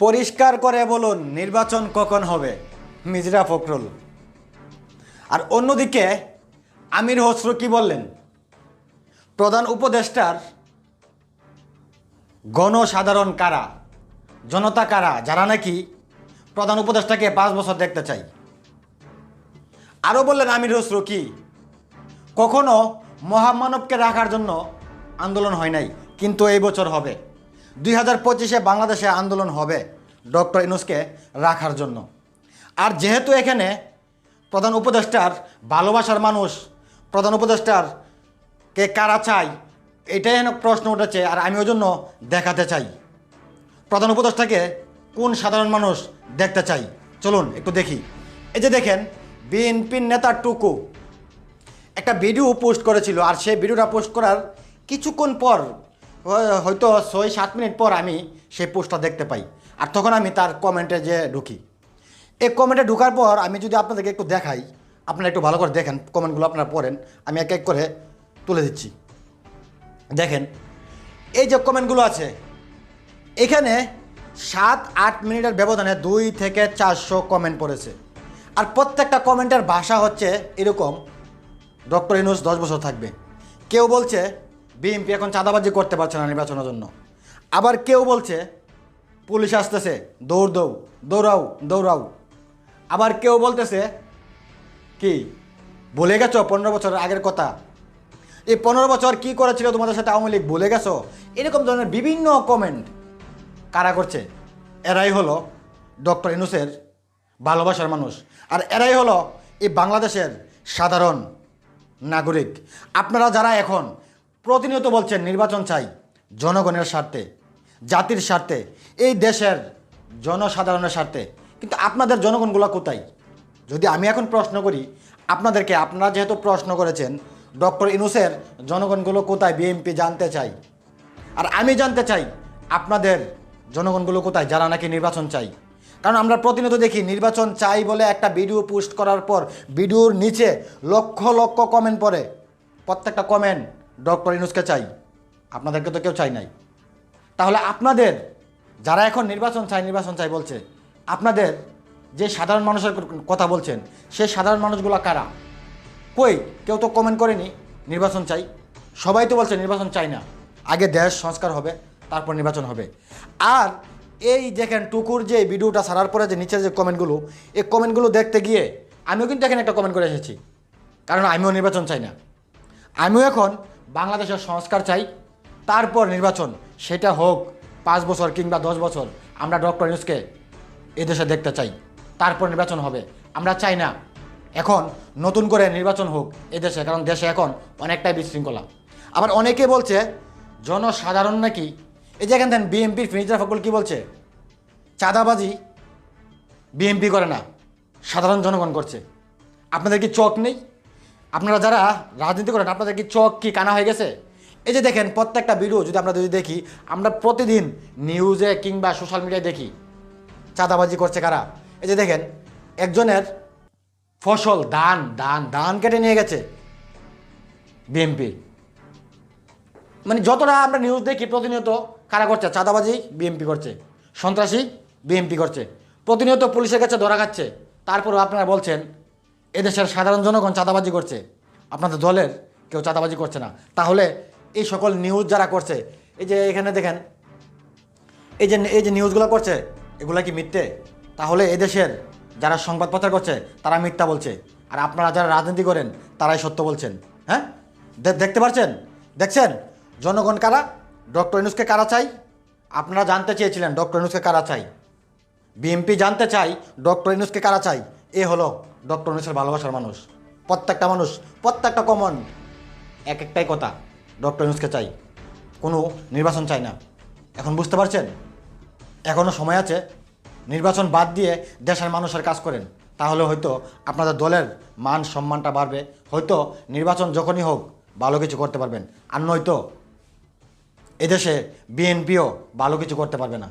পরিষ্কার করে বলুন নির্বাচন কখন হবে মিজরা ফখরুল। আর অন্যদিকে আমির হসরু কি বললেন? প্রধান উপদেষ্টার গণসাধারণ কারা, জনতা কারা, যারা নাকি প্রধান উপদেষ্টাকে পাঁচ বছর দেখতে চাই। আরও বললেন আমির হসরু কি, কখনো মহামানবকে রাখার জন্য আন্দোলন হয় নাই, কিন্তু এই বছর হবে। দুই হাজার পঁচিশে বাংলাদেশে আন্দোলন হবে ডক্টর ইনুসকে রাখার জন্য। আর যেহেতু এখানে প্রধান উপদেষ্টার ভালোবাসার মানুষ, প্রধান উপদেষ্টার কে কারা চাই এটাই যেন প্রশ্ন উঠেছে আর আমি ওই জন্য দেখাতে চাই। প্রধান উপদেষ্টাকে কোন সাধারণ মানুষ দেখতে চাই চলুন একটু দেখি। এই যে দেখেন, বিএনপির নেতা টুকু একটা ভিডিও পোস্ট করেছিল আর সেই ভিডিওটা পোস্ট করার কিছুক্ষণ পর হয়তো ছয়, সাত মিনিট পর আমি সেই পোস্টটা দেখতে পাই। আর তখন আমি তার কমেন্টে যে ঢুকি। এই কমেন্টে ঢোকার পর আমি যদি আপনাদেরকে একটু দেখাই, আপনারা একটু ভালো করে দেখেন কমেন্টগুলো আপনারা পড়েন, আমি এক এক করে তুলে দিচ্ছি। দেখেন, এই যে কমেন্টগুলো আছে, এখানে সাত, আট মিনিটের ব্যবধানে দুই থেকে চারশো কমেন্ট পড়েছে। আর প্রত্যেকটা কমেন্টের ভাষা হচ্ছে এরকম, ডক্টর ইনুস দশ বছর থাকবে। কেউ বলছে বিএনপি এখন চাঁদাবাজি করতে পারছে না নির্বাচনের জন্য। আবার কেউ বলছে, পুলিশ আসতেছে, দৌড় দৌ, দৌড়াও দৌড়াও। আবার কেউ বলতেছে, কি, ভুলে গেছো পনেরো বছরের আগের কথা? এই পনেরো বছর কি করেছিল তোমাদের সাথে আওয়ামী লীগ, ভুলে গেছো? এরকম ধরনের বিভিন্ন কমেন্ট কারা করছে? এরাই হলো ডক্টর ইনুসের ভালোবাসার মানুষ। আর এরাই হলো এই বাংলাদেশের সাধারণ নাগরিক। আপনারা যারা এখন প্রতিনিয়ত বলছেন, নির্বাচন চাই জনগণের স্বার্থে, জাতির স্বার্থে, এই দেশের জনসাধারণের স্বার্থে। কিন্তু আপনাদের জনগণগুলো কোথায়? যদি আমি এখন প্রশ্ন করি, আপনাদেরকে আপনারা যেহেতু প্রশ্ন করেছেন, ডক্টর ইনুসের জনগণগুলো কোথায়? বিএনপি জানতে চাই। আর আমি জানতে চাই, আপনাদের জনগণগুলো কোথায়? যারা নাকি নির্বাচন চাই। কারণ আমরা প্রতিনিয়ত দেখি, নির্বাচন চাই বলে একটা ভিডিও পোস্ট করার পর, ভিডিওর নিচে লক্ষ লক্ষ কমেন্ট পড়ে। প্রত্যেকটা কমেন্ট ডক্টর ইনুসকে চাই। আপনাদেরকে তো কেউ চাই নাই। তাহলে আপনাদের, যারা এখন নির্বাচন চাই নির্বাচন চাই বলছে, আপনাদের যে সাধারণ মানুষের কথা বলছেন, সেই সাধারণ মানুষগুলো কারা? কই? কেউ তো কমেন্ট করেনি, নির্বাচন চাই। সবাই তো বলছে নির্বাচন চাই না। আগে দেশ সংস্কার হবে, তারপর নির্বাচন হবে। আর এই দেখেন টুকুর যে ভিডিওটা ছাড়ার পরে যে নিচের যে কমেন্টগুলো এই কমেন্টগুলো দেখতে গিয়ে আমিও কিন্তু এখানে একটা কমেন্ট করে এসেছি। কারণ আমিও নির্বাচন চাই না। আমিও এখন বাংলাদেশের সংস্কার চাই, তারপর নির্বাচন, সেটা হোক পাঁচ বছর কিংবা দশ বছর, আমরা ডক্টর ইউনুসকে এদেশে দেখতে চাই, তারপর নির্বাচন হবে। আমরা চাই না এখন নতুন করে নির্বাচন হোক এদেশে কারণ দেশে এখন অনেকটাই বিশৃঙ্খলা। আবার অনেকে বলছে, জনসাধারণ নাকি, এই যে এখান থেকে বিএনপির ফিনিজার ফকুল কী বলছে? চাঁদাবাজি বিএনপি করে না, সাধারণ জনগণ করছে। আপনাদের কি চোখ নেই? আপনারা যারা রাজনীতি করেন, আপনাদের কি চোখ, কি কানা হয়ে গেছে? এই যে দেখেন, প্রত্যেকটা ভিডিও যদি আমরা যদি দেখি, আমরা প্রতিদিন নিউজে কিংবা সোশ্যাল মিডিয়ায় দেখি, চাঁদাবাজি করছে কারা? এই যে দেখেন, একজনের ফসল, ধান ধান ধান কেটে নিয়ে গেছে বিএনপি মানে যতটা আমরা নিউজ দেখি, প্রতিনিয়ত কারা করছে? চাঁদাবাজি বিএমপি করছে। সন্ত্রাসী বিএমপি করছে। প্রতিনিয়ত পুলিশের কাছে ধরা খাচ্ছে। তারপরেও আপনারা বলছেন এদেশের সাধারণ জনগণ চাঁদাবাজি করছে। আপনাদের দলের কেউ চাঁদাবাজি করছে না। তাহলে এই সকল নিউজ যারা করছে, এই যে এখানে দেখেন, এই যে এই যে নিউজগুলো করছে, এগুলা কি মিথ্যে? তাহলে এদেশের যারা সংবাদ প্রচার করছে, তারা মিথ্যা বলছে। আর আপনারা যারা রাজনীতি করেন, তারাই সত্য বলছেন। হ্যাঁ? দেখতে পাচ্ছেন দেখছেন? জনগণ কারা? ডক্টর ইনুসকে কারা চাই? আপনারা জানতে চেয়েছিলেন ডক্টর ইনুসকে কারা চাই? বিএমপি জানতে চাই ডক্টর ইনুসকে কারা চাই? এ হলো ডক্টর ইনুসের ভালোবাসার মানুষ। প্রত্যেকটা মানুষ, প্রত্যেকটা কমন এক একটাই কথা, ডক্টর ইনুসকে চাই। কোনো নির্বাচন চাই না। এখন বুঝতে পারছেন? এখনও সময় আছে, নির্বাচন বাদ দিয়ে দেশের মানুষের কাজ করেন। তাহলে হয়তো আপনাদের দলের মান, সম্মানটা বাড়বে। হয়তো নির্বাচন যখনই হোক, ভালো কিছু করতে পারবেন। আর নয়তো এদেশে বিএনপিও ভালো কিছু করতে পারবে না।